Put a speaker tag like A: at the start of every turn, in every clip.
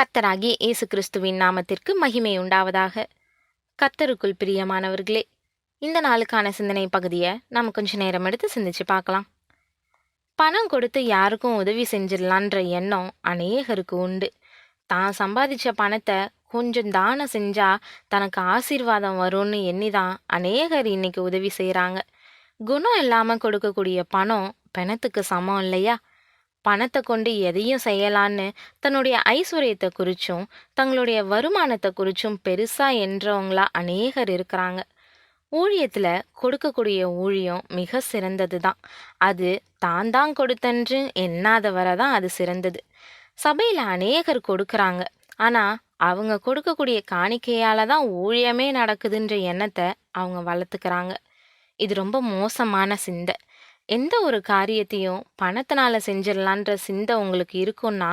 A: கத்தராகிய இயேசு கிறிஸ்துவின் நாமத்திற்கு மகிமை உண்டாவதாக. கத்தருக்குள் பிரியமானவர்களே இந்த நாளுக்கான சிந்தனை பகுதியை நம்ம கொஞ்ச நேரம் எடுத்து சிந்திச்சு பார்க்கலாம். பணம் கொடுத்து யாருக்கும் உதவி செஞ்சிடலான்ற எண்ணம் அநேகருக்கு உண்டு. தான் சம்பாதிச்ச பணத்தை கொஞ்சம் தானம் செஞ்சா தனக்கு ஆசீர்வாதம் வரும்னு எண்ணி தான் அநேகர் இன்னைக்கு உதவி செய்கிறாங்க குணம் இல்லாமல் கொடுக்கக்கூடிய பணம் பணத்துக்கு சமம் இல்லையா? பணத்தை கொண்டு எதையும் செய்யலான்னு தன்னுடைய ஐஸ்வர்யத்தை குறிச்சும் தங்களுடைய வருமானத்தை குறிச்சும் பெருசா என்றவங்களா அநேகர் இருக்கிறாங்க. ஊழியத்தில் கொடுக்கக்கூடிய ஊழியம் மிக சிறந்தது தான் அது தான் தான் கொடுத்தன்று எண்ணாத வரை தான் அது சிறந்தது. சபையில் அநேகர் கொடுக்குறாங்க. ஆனால் அவங்க கொடுக்கக்கூடிய காணிக்கையால தான் ஊழியமே நடக்குதுன்ற எண்ணத்தை அவங்க வளர்த்துக்கிறாங்க. இது ரொம்ப மோசமான சிந்தை. எந்த ஒரு காரியத்தையும் பணத்தினால செஞ்சிடலான்ற சிந்தை உங்களுக்கு இருக்குன்னா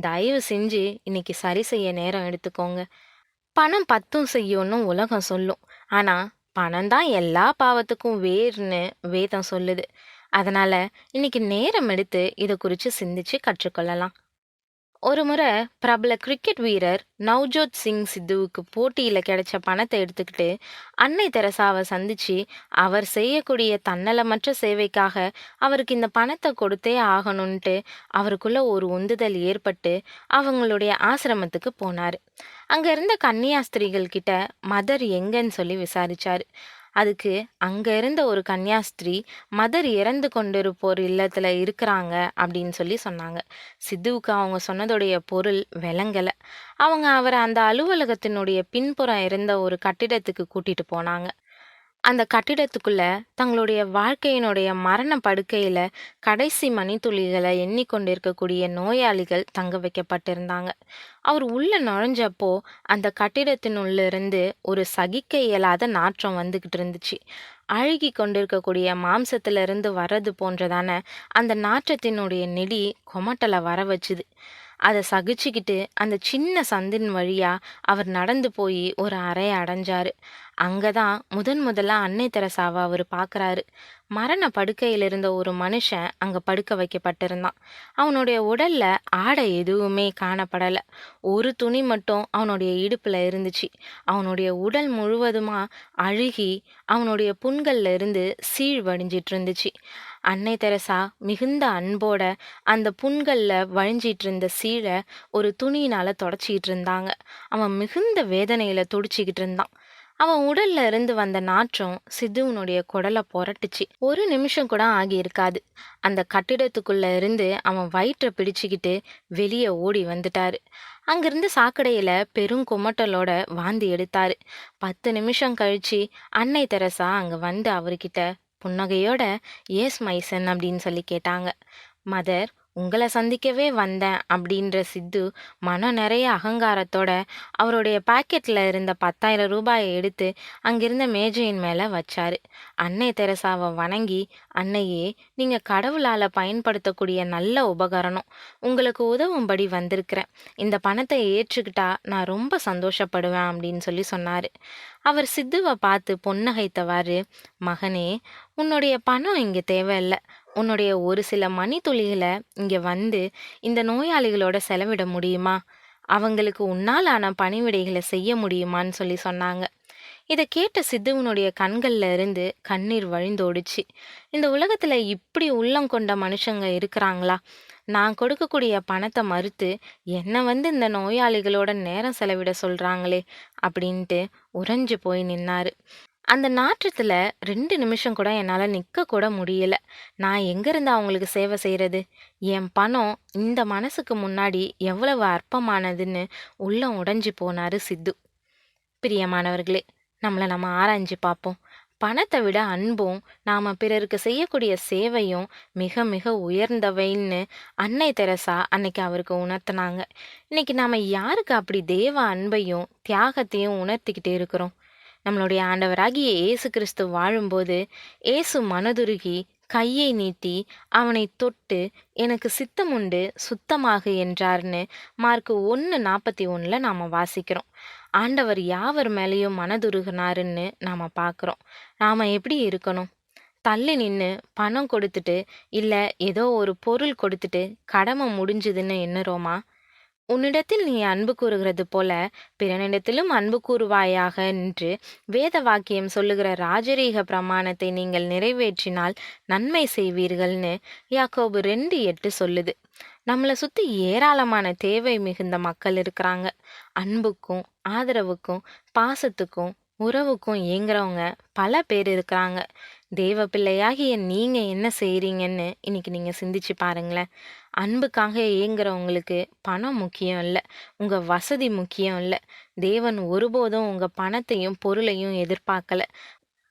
A: தயவு செஞ்சு இன்னைக்கு சரி செய்ய நேரம் எடுத்துக்கோங்க. பணம் பத்தும் செய்யும்னு உலகம் சொல்லும். ஆனால் பணம் தான் எல்லா பாவத்துக்கும் வேர்னு வேதம் சொல்லுது. அதனால இன்னைக்கு நேரம் எடுத்து இதை குறித்து சிந்திச்சு கற்றுக்கொள்ளலாம். ஒரு முறை பிரபல கிரிக்கெட் வீரர் நவ்ஜோத் சிங் சித்துவுக்கு போட்டியில் கிடைச்ச பணத்தை எடுத்துக்கிட்டு அன்னை தெரசாவை சந்திச்சு அவர் செய்யக்கூடிய தன்னலமற்ற சேவைக்காக அவருக்கு இந்த பணத்தை கொடுத்தே ஆகணும்ன்ட்டு அவருக்குள்ள ஒரு உந்துதல் ஏற்பட்டு அவங்களுடைய ஆசிரமத்துக்கு போனார். அங்கே இருந்த கன்னியாஸ்திரிகள் கிட்ட மதர் எங்கன்னு சொல்லி விசாரிச்சார். அதுக்கு அங்கே இருந்த ஒரு கன்னியாஸ்திரி மதர் இறந்து கொண்டிருப்போர் இல்லத்தில் இருக்கிறாங்க அப்படின்னு சொல்லி சொன்னாங்க. சித்துவுக்கு அவங்க சொன்னதுடைய பொருள் விளங்கலை. அவங்க அவரை அந்த அலுவலகத்தினுடைய பின்புறம் இருந்த ஒரு கட்டிடத்துக்கு கூட்டிகிட்டு போனாங்க. அந்த கட்டிடத்துக்குள்ள தங்களுடைய வாழ்க்கையினுடைய மரண படுக்கையில கடைசி மணித்துளிகளை எண்ணிக்கொண்டிருக்கக்கூடிய நோயாளிகள் தங்க வைக்கப்பட்டிருந்தாங்க. அவர் உள்ள நுழைஞ்சப்போ அந்த கட்டிடத்தினுள்ளிருந்து ஒரு சகிக்க இயலாத நாற்றம் வந்துகிட்டு இருந்துச்சு. அழுகி கொண்டிருக்கக்கூடிய மாம்சத்திலிருந்து வர்றது போன்றதான அந்த நாற்றத்தினுடைய நெடி கொமட்டலை வர வச்சுது. அதை சகிச்சுக்கிட்டு அந்த சின்ன சந்தின் வழியா அவர் நடந்து போய் ஒரு அறையை அடைஞ்சாரு. அங்கே தான் முதன் முதலாக அன்னை தெரசாவை அவர் பார்க்கறாரு மரண படுக்கையில் இருந்த ஒரு மனுஷன் அங்கே படுக்க வைக்கப்பட்டிருந்தான். அவனுடைய உடலில் ஆடை எதுவுமே காணப்படலை. ஒரு துணி மட்டும் அவனுடைய இடுப்பில் இருந்துச்சு. அவனுடைய உடல் முழுவதுமாக அழுகி அவனுடைய புண்கள்ல இருந்து சீழ் வடிஞ்சிட்டு இருந்துச்சு. அன்னை தெரசா மிகுந்த அன்போட அந்த புண்களில் வழிஞ்சிட்டு இருந்த சீழை ஒரு துணியினால் தொடச்சிக்கிட்டு இருந்தாங்க. அவன் மிகுந்த வேதனையில் துடிச்சிக்கிட்டு இருந்தான். அவன் உடல்ல இருந்து வந்த நாற்றம் சித்துவனுடைய குடலை புரட்டுச்சு. ஒரு நிமிஷம் கூட ஆகி இருக்காது. அந்த கட்டிடத்துக்குள்ள இருந்து அவன் வயிற்றை பிடிச்சுக்கிட்டு வெளியே ஓடி வந்துட்டாரு. அங்கிருந்து சாக்கடையில பெரும் குமட்டலோட வாந்தி எடுத்தாரு. பத்து நிமிஷம் கழிச்சு அன்னை தெரசா அங்க வந்து அவர்கிட்ட புன்னகையோட ஏஸ் மைசன் அப்படின்னு சொல்லி கேட்டாங்க. மதர் உங்களை சந்திக்கவே வந்தேன் அப்படின்ற சித்து மனம் நிறைய அகங்காரத்தோட அவருடைய பாக்கெட்டில் இருந்த பத்தாயிரம் ரூபாயை எடுத்து அங்கிருந்த மேஜையின் மேலே வச்சாரு. அன்னை தெரசாவை வணங்கி அன்னையே நீங்கள் கடவுளால் பயன்படுத்தக்கூடிய நல்ல உபகரணம். உங்களுக்கு உதவும்படி வந்திருக்கிறேன். இந்த பணத்தை ஏற்றுக்கிட்டா நான் ரொம்ப சந்தோஷப்படுவேன் அப்படின்னு சொல்லி சொன்னார். அவர் சித்துவை பார்த்து பொன்னகைத்தவாறு மகனே உன்னுடைய பணம் இங்கே தேவையில்லை. உன்னுடைய ஒரு சில மணித்துளிகளை இங்கே வந்து இந்த நோயாளிகளோட செலவிட முடியுமா? அவங்களுக்கு உன்னாலான பணிவிடைகளை செய்ய முடியுமான்னு சொல்லி சொன்னாங்க. இதை கேட்ட சித்துவனுடைய கண்கள்ல இருந்து கண்ணீர் வழிந்தோடுச்சு. இந்த உலகத்துல இப்படி உள்ளம் கொண்ட மனுஷங்க இருக்கிறாங்களா? நான் கொடுக்கக்கூடிய பணத்தை மறுத்து என்னை வந்து இந்த நோயாளிகளோட நேரம் செலவிட சொல்றாங்களே? அப்படின்ட்டு உறைஞ்சு போய் நின்னாரு. அந்த நாற்றத்தில் ரெண்டு நிமிஷம் கூட என்னால் நிற்க கூட முடியல. நான் எங்கேருந்து அவங்களுக்கு சேவை செய்கிறது என் பணம் இந்த மனசுக்கு முன்னாடி எவ்வளவு அற்பமானதுன்னு உள்ளம் உடைஞ்சு போனார் சித்து. பிரியமானவர்களே நம்மளை நம்ம ஆராய்ஞ்சு பார்ப்போம். பணத்தை விட அன்பும் நாம் பிறருக்கு செய்யக்கூடிய சேவையும் மிக மிக உயர்ந்தவைன்னு அன்னை தெரசா அன்னைக்கு அவருக்கு உணர்த்தினாங்க. இன்னைக்கு நாம் யாருக்கு அப்படி தேவ அன்பையும் தியாகத்தையும் உணர்த்திக்கிட்டே இருக்கிறோம்? நம்மளுடைய ஆண்டவராகிய இயேசு கிறிஸ்து வாழும்போது இயேசு மனதுருகி கையை நீட்டி அவனை தொட்டு எனக்கு சித்தம் உண்டு சுத்தமாக என்றார்னு மார்க் ஒன்று நாற்பத்தி ஒன்றில் நாம் வாசிக்கிறோம். ஆண்டவர் யாவர் மேலேயும் மனதுருகினாருன்னு நாம் பார்க்குறோம் நாம் எப்படி இருக்கணும்? தள்ளி நின்று பணம் கொடுத்துட்டு இல்லை ஏதோ ஒரு பொருள் கொடுத்துட்டு கடமை முடிஞ்சுதுன்னு எண்ணுறோமா? உன்னிடத்தில் நீ அன்பு கூறுகிறது போல பிறனிடத்திலும் அன்பு கூறுவாயாக என்று வேத வாக்கியம் சொல்லுகிற ராஜரீக பிரமாணத்தை நீங்கள் நிறைவேற்றினால் நன்மை செய்வீர்கள்னு யாக்கோபு ரெண்டு எட்டு சொல்லுது. நம்மளை சுற்றி ஏராளமான தேவை மிகுந்த மக்கள் இருக்கிறாங்க. அன்புக்கும் ஆதரவுக்கும் பாசத்துக்கும் உறவுக்கும் ஏங்குறவங்க பல பேர் இருக்கிறாங்க. தேவ பிள்ளையாகிய நீங்கள் என்ன செய்கிறீங்கன்னு இன்னைக்கு நீங்கள் சிந்திச்சு பாருங்களேன். அன்புக்காக ஏங்குறவங்களுக்கு பணம் முக்கியம் இல்லை உங்கள் வசதி முக்கியம் இல்லை. தேவன் ஒருபோதும் உங்கள் பணத்தையும் பொருளையும் எதிர்பார்க்கல.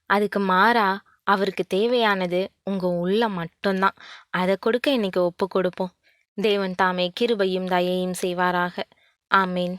A: அதுக்கு மாறா அவருக்கு தேவையானது உங்கள் உள்ள மட்டும்தான். அதை கொடுக்க இன்னைக்கு ஒப்பு கொடுப்போம். தேவன் தாமே கிருபையும் தயையும் செய்வாராக. ஆமீன்.